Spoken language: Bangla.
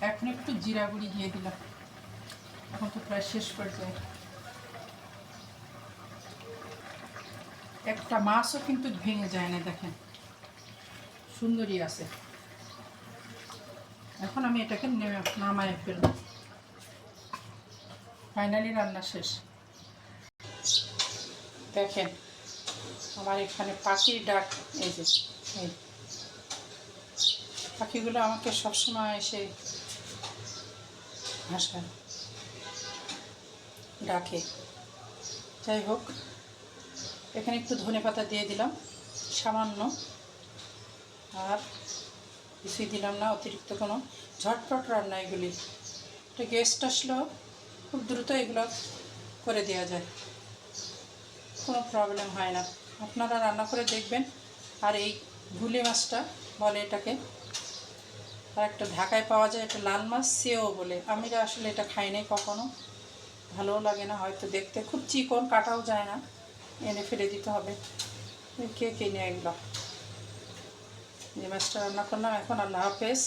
এখন একটু জিরা গুঁড়ি দিয়ে দিলাম। এখন তো প্রায় শেষ পর্যায়ে। একটা মাছও কিন্তু ভেঙে যায় না, দেখেন। সুন্দরই আছে। এখন আমি এটাকে নেমে- নামায় ফেলব। ফাইনালি রান্না শেষ। দেখেন, আমার এখানে পাখির ডাক, এই যে পাখিগুলো আমাকে সবসময় এসে ভাষায় ডাকে যাই হোক, এখানে একটু ধনে পাতা দিয়ে দিলাম, সামান্য। আর কিছুই দিলাম না, অতিরিক্ত কোনো। ঝটপট রান্না এগুলি। একটা গেস্ট আসলেও খুব দ্রুত এগুলো করে দেওয়া যায়। কোনো প্রবলেম হয় না। আপনারা রান্না করে দেখবেন। আর এই ভুলে মাছটা বলে এটাকে। আর একটা ঢাকায় পাওয়া যায় একটা লাল মাছ, সেও বলে। আমি আসলে এটা খাই নাই কখনো। ভালোও লাগে না, হয়তো দেখতে। খুব চিকন, কাটাও যায় না। এনে ফেলে দিতে হবে। কে কিনে এগুলো যে মাছটা রান্না করলাম, এখন আল্লাহ হাফেজ।